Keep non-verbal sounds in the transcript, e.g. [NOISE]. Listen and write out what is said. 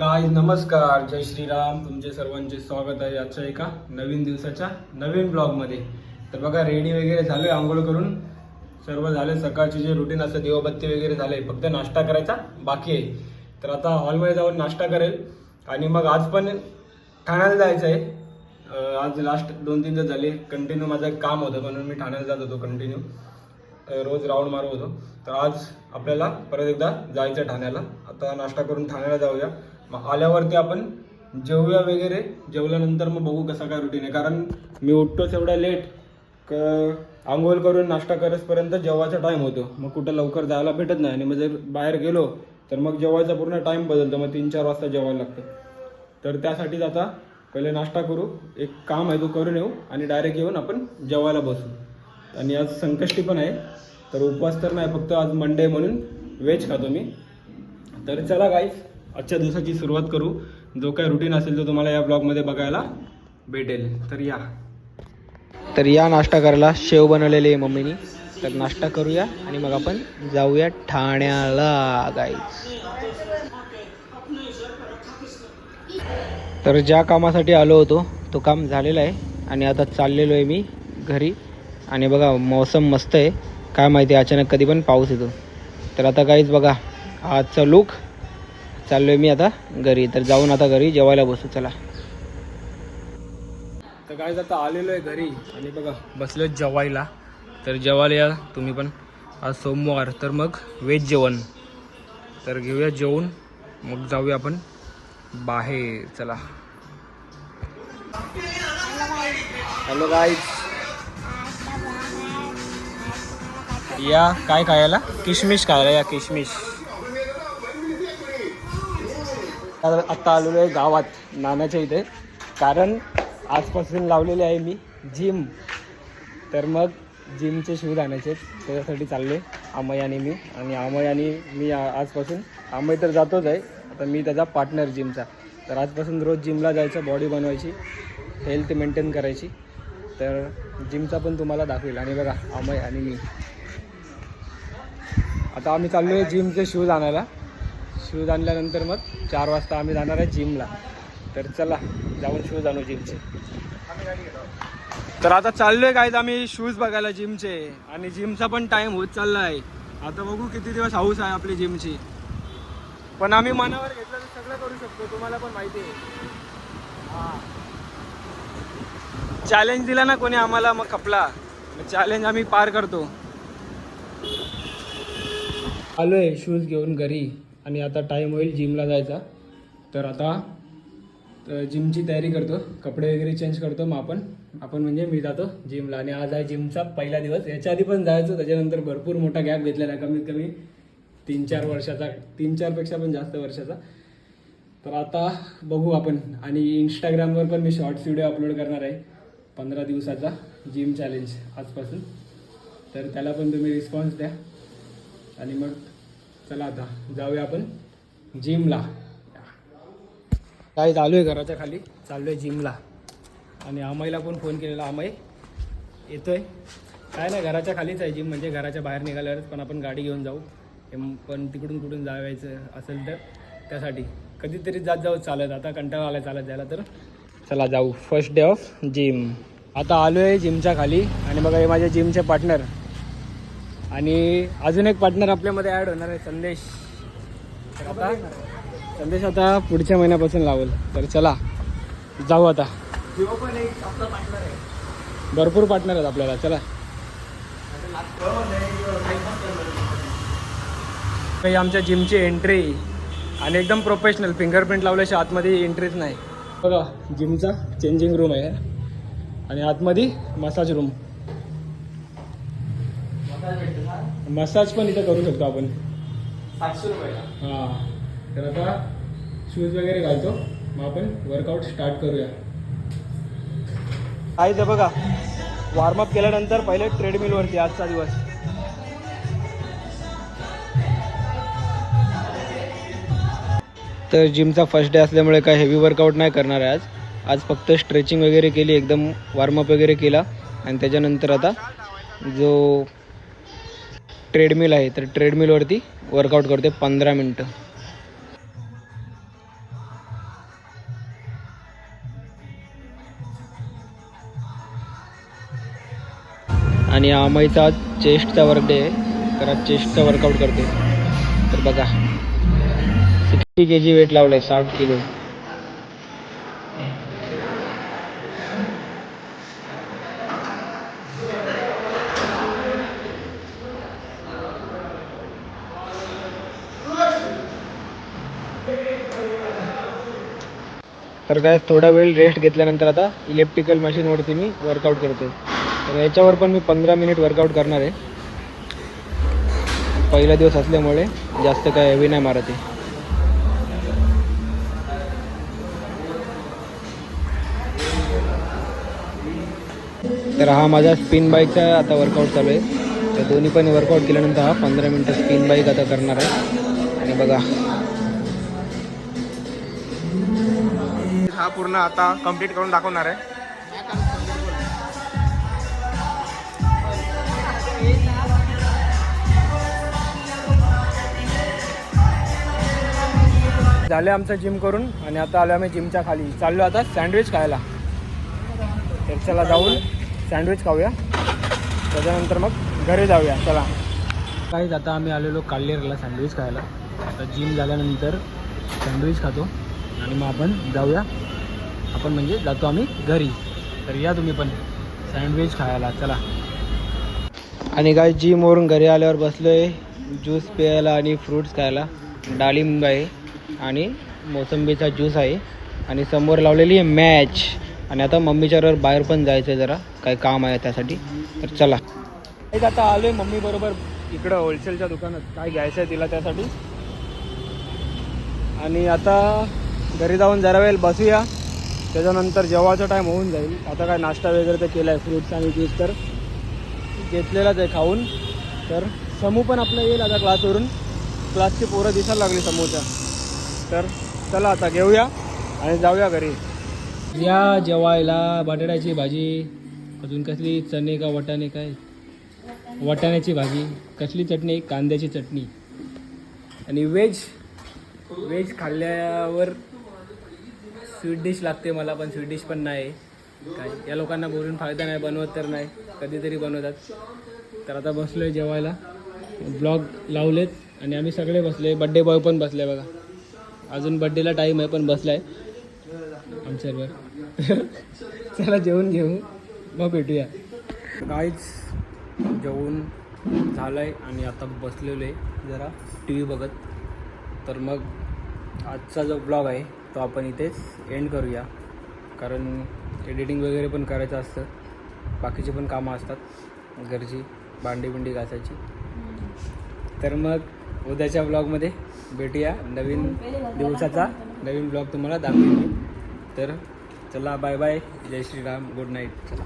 गाय नमस्कार. जय श्रीराम. तुमचे सर्वांचे स्वागत आहे आजच्या एका नवीन दिवसाच्या नवीन ब्लॉगमध्ये. तर बघा रेडी वगैरे झाले आंघोळ करून. सर्व झाले सकाळचे जे रुटीन असतं दिवाबत्ती वगैरे झाले फक्त नाश्ता करायचा बाकी आहे. तर आता हॉलमध्ये जाऊन नाश्ता करेल. आणि मग आज पण ठाण्याला जायचं आहे. आज लास्ट दोन तीन दिवस झाले. कंटिन्यू माझं एक काम होतं म्हणून मी ठाण्याला जात होतो कंटिन्यू रोज राऊंड मारत होतो. तर आज आपल्याला परत एकदा जायचं ठाण्याला. आता नाश्ता करून ठाण्याला जाऊया. मग आल्यावरती आपण जेवूया वगैरे. जेवल्यानंतर मग बघू कसा काय रुटीन आहे. कारण मी उठतोच एवढा लेट क आंघोळ करून नाश्ता करसपर्यंत जेवायचा टाईम होतो. मग कुठं लवकर जायला भेटत नाही. आणि मग जर बाहेर गेलो तर मग जेवायचा पूर्ण टाईम बदलतो. मग तीन चार वाजता जेवायला लागतं. तर त्यासाठीच आता पहिले नाश्ता करू. एक काम आहे तो करून येऊ आणि डायरेक्ट येऊन आपण जेवायला बसू. आणि आज संकष्टी पण आहे. तर उपवास तर नाही फक्त आज मंडे म्हणून व्हेज खातो मी. तर चला गाईस आजच्या दिवसाची सुरुवात करू. जो काय रुटीन असेल तो तुम्हाला या ब्लॉगमध्ये बघायला भेटेल. तर या. तर या नाश्ता करायला शेव बनवलेले आहे मम्मीनी. तर नाश्ता करूया आणि मग आपण जाऊया ठाण्याला गाईज तर ज्या कामासाठी आलो होतो तो काम झालेला आहे. आणि आता चाललेलो आहे मी घरी. आणि बघा मौसम मस्त आहे. काय माहिती अचानक कधी पण पाऊस येतो. तर आता काहीच बघा आजचा लुक चाललो आहे मी आता घरी तर जाऊन आता घरी जेवायला बसू चला. तर काय आता आलेलो आहे घरी आणि बघा बसलो जेवायला. तर जेवायला या तुम्ही पण. आज सोमवार तर मग व्हेज जेवण. तर घेऊया जेवून मग जाऊया आपण बाहेर चला. हॅलो गाईज या काय खायला? किशमिश खायला या किशमिश. आता आत्ता आलेलो आहे गावात नानाच्या इथे. कारण आजपासून लावलेले आहे मी जिम तर मग जिमचे शूज आणायचे त्याच्यासाठी चाललो आहे अमय आणि मी. आणि अमय आणि मी आजपासून अमय तर जातोच आहे. आता मी त्याचा पार्टनर जिमचा तर आजपासून रोज जिमला जायचं बॉडी बनवायची हेल्थ मेंटेन करायची. तर जिमचा पण तुम्हाला दाखवेल. आणि बघा अमय आणि मी. आता आम्ही चाललो आहे जिमचे शूज आणायला. शूज आणल्यानंतर मग चार वाजता आम्ही जाणार आहे जिमला. तर चला जाऊन शूज आणू जिमचे. तर आता चाललोय काय आम्ही शूज बघायला जिमचे. आणि जिमचा पण टाइम होत चालला आहे आता बघू किती दिवस हाऊस आहे आपली जिमची. पण आम्ही मनावर घेतलं तर सगळं करू शकतो तुम्हाला पण माहिती आहे. चॅलेंज दिला ना कोणी आम्हाला मग खपला. चॅलेंज आम्ही पार करतो. आलोय शूज घेऊन घरी. आणि आता टाईम होईल जिमला जायचा. तर आता तर जिमची तयारी करतो. कपडे वगैरे चेंज करतो मग आपण. आपण म्हणजे मी जातो जिमला आणि आज आहे जिमचा पहिला दिवस. याच्या आधी पण जायचो. त्याच्यानंतर भरपूर मोठा गॅप घेतलेला आहे कमीत कमी तीन चार वर्षाचा. तीन चारपेक्षा पण जास्त वर्षाचा. तर आता बघू आपण. आणि इंस्टाग्रामवर पण मी शॉर्ट्स व्हिडिओ अपलोड करणार आहे. पंधरा दिवसाचा जिम चॅलेंज आजपासून. तर त्याला पण तुम्ही रिस्पॉन्स द्या. आणि मग चला आता जाऊया आपण जिमला. काय चालू आहे घराच्या खाली? चाललो आहे जिमला. आणि अमयला पण फोन केलेला अमय येतोय. काय नाही घराच्या खालीच आहे जिम म्हणजे घराच्या बाहेर निघाल्यावरच पण आपण गाडी घेऊन जाऊ. पण तिकडून कुठून जावायचं असेल तर त्यासाठी. कधीतरी जात जाऊ चालत. आता कंटाळा आला चालत जायला तर. चला जाऊ. फर्स्ट डे ऑफ जिम आता आलो आहे जिमच्या खाली. आणि बघा हे माझे जिमचे पार्टनर आणि अजून एक पार्टनर आपल्यामध्ये ॲड होणार आहे संदेश. तर आता संदेश आता पुढच्या महिन्यापासून लावल. तर चला जाऊ आता. भरपूर पार्टनर आहेत आपल्याला. चला. काही आमच्या जिमची एंट्री आणि एकदम प्रोफेशनल फिंगरप्रिंट लावल्याशिवाय आतमध्ये एंट्रीच नाही. बघा जिमचा चेंजिंग रूम आहे. आणि आतमध्ये मसाज रूम मसाज पण इथं करू शकतो आपण. सातशे रुपये हां. तर आता शूज वगैरे घालतो. मग आपण वर्कआउट स्टार्ट करूया. काय ते बघा. वॉर्मअप केल्यानंतर पहिले ट्रेडमिलवरती आजचा दिवस. तर जिमचा फर्स्ट डे असल्यामुळे काय हेवी वर्कआउट नाही करणार आहे आज. आज फक्त स्ट्रेचिंग वगैरे केली एकदम वॉर्मअप वगैरे केला. आणि त्याच्यानंतर आता जो ट्रेडमिल आहे तर ट्रेडमिलवरती वर्कआउट करते पंधरा मिनटं. आणि आमईचा चेस्टचा वर्क डे तर आज चेस्टचा वर्कआउट करते तर बघा सिक्स्टी के जी वेट लावलं आहे साठ किलो तर काय थोडा वेळ रेस्ट घेतल्यानंतर आता इलेक्ट्रिकल मशीनवरती मी वर्कआउट करतो तर याच्यावर पण मी पंधरा मिनिट वर्कआउट करणार आहे. पहिला दिवस असल्यामुळे जास्त काय हेवी नाही मारत आहे. तर हा माझा स्पिन बाईकचा आता वर्कआउट चालू आहे. तर दोन्ही पण वर्कआउट केल्यानंतर हा पंधरा मिनटं स्पिन बाईक आता करणार आहे. आणि बघा हा पूर्ण आता कंप्लीट करून दाखवणार आहे. झाले आमचं जिम करून आणि आता आलो आम्ही जिमच्या खाली. चाललो आता सँडविच खायला. तर चला जाऊन सँडविच खाऊया. त्याच्यानंतर मग घरी जाऊया. चला. काहीच आता आम्ही आलेलो काल्लेरला सँडविच खायला. आता जिम झाल्यानंतर सँडविच खातो. आणि मग आपण जाऊया. आपण म्हणजे जातो आम्ही घरी. तर या तुम्ही पण. सँडविच खायला. चला. आणि काय जिमवरून घरी आल्यावर बसलो आहे ज्यूस प्यायला आणि फ्रूट्स खायला. डाळिंब आहे आणि मोसंबीचा ज्यूस आहे. आणि समोर लावलेली आहे मॅच आणि आता मम्मीच्या बरोबर बाहेर पण जायचं आहे जरा. काय काम आहे त्यासाठी. तर चला. एक आता आलो आहे मम्मी बरोबर इकडं होलसेलच्या दुकानात. काय घ्यायचं आहे तिला त्यासाठी? आणि आता घरी जाऊन जरा वेळ बसूया. त्याच्यानंतर जेवायचा टाईम होऊन जाईल. आता काय नाश्ता वगैरे तर केला आहे फ्रूट्स आणि ज्यूस तर. घेतलेलाच आहे खाऊन. तर समूह पण आपलं येईल आता क्लासवरून क्लासची पोरं दिसायला लागली समूहच्या तर चला आता घेऊया आणि जाऊया घरी. या जेवायला बटाट्याची भाजी अजून कसली चणे का वटाणे काय? वाटाण्याची भाजी कसली चटणी? कांद्याची चटणी. आणि व्हेज व्हेज खाल्ल्यावर स्वीट डिश लागते मला पण स्वीट डिश पण नाही. काय या लोकांना बोलून फायदा नाही बनवत तर नाही. कधीतरी बनवतात. तर आता बसलो आहे जेवायला. ब्लॉग लावलेत आणि आम्ही सगळे बसले बड्डे बॉय पण बसले बघा. अजून बड्डेला टाईम आहे पण बसलाय. आमच्यावर [LAUGHS] चला जेवून घेऊ. मग भेटूया. काहीच जेवून झालं आहे आणि आता बसलेलो आहे जरा टी व्ही बघत. तर मग आजचा जो ब्लॉग आहे तो आपण इथेच एंड करूया. कारण एडिटिंग वगैरे पण करायचं असतं. बाकीची पण कामं असतात. घरची भांडी बिंडी घासायची. तर मग उद्याच्या ब्लॉगमध्ये भेटूया. नवीन दिवसाचा नवीन ब्लॉग तुम्हाला दाखवेन तर चला बाय बाय जय श्रीराम. गुड नाईट चला